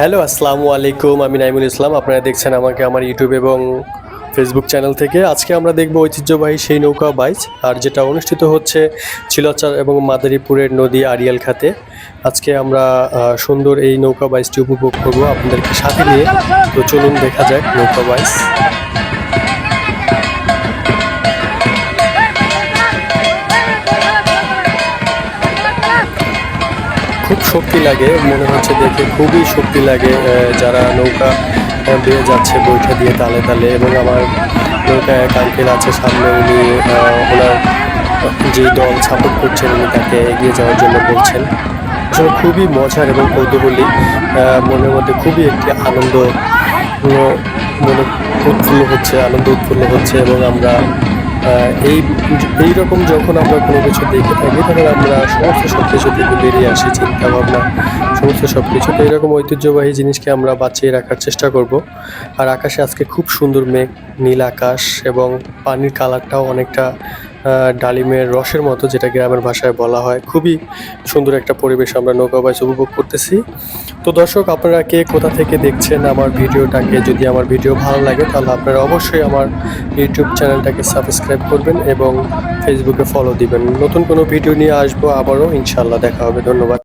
Hello, আসসালামু আলাইকুম, আমি নাইমুল ইসলাম। আপনারা দেখছেন আমাকে আমার ইউটিউব এবং ফেসবুক চ্যানেল থেকে। আজকে আমরা দেখব ঐতিহ্যবাহী সেই নৌকা বাইচ, আর যেটা অনুষ্ঠিত হচ্ছে চিলচার এবং মাদারীপুরের নদী আরিয়াল খাতে। আজকে আমরা সুন্দর এই নৌকা বাইচটি উপভোগ করব আপনাদেরকে সাথে নিয়ে। তো চলুন দেখা যাক নৌকা বাইচ। শক্তি লাগে, মনে হচ্ছে দেখে খুবই শক্তি লাগে যারা নৌকা বেয়ে যাচ্ছে বৈঠা দিয়ে তালে তালে এবং আমার নৌকা এক আঙ্কেল আছে সামনে উনি ওনার যে দল সাপোর্ট করছেন উনি তাকে এগিয়ে যাওয়ার জন্য বলছেন। আসলে খুবই মজার এবং কৌতূহলী মনের মধ্যে খুবই একটি আনন্দ মনে উৎফুল্ল হচ্ছে, আনন্দ উৎফুল্ল হচ্ছে এবং আমরা এই এই রকম যখন আমরা কোনো কিছু দেখে থাকি, তখন আমরা সমস্ত সব কিছু থেকে বেরিয়ে আসি চিন্তা ভাবনা সমস্ত সব কিছু তো এরকম ঐতিহ্যবাহী জিনিসকে আমরা বাঁচিয়ে রাখার চেষ্টা করব। আর আকাশে আজকে খুব সুন্দর মেঘ নীল আকাশ এবং পানির কালারটাও অনেকটা ডালিমের রসের মতো যেটা গ্রামের ভাষায় বলা হয়। খুবই সুন্দর একটা পরিবেশ আমরা নৌকা বাইচ উপভোগ করতেছি। তো দর্শক, আপনারা কে কোথা থেকে দেখছেন আমার ভিডিওটাকে যদি আমার ভিডিও ভালো লাগে, তাহলে আপনারা অবশ্যই আমার ইউটিউব চ্যানেলটাকে সাবস্ক্রাইব করবেন এবং ফেসবুকে ফলো দিবেন। নতুন কোনো ভিডিও নিয়ে আসব আবারও। ইনশাল্লাহ দেখা হবে। ধন্যবাদ।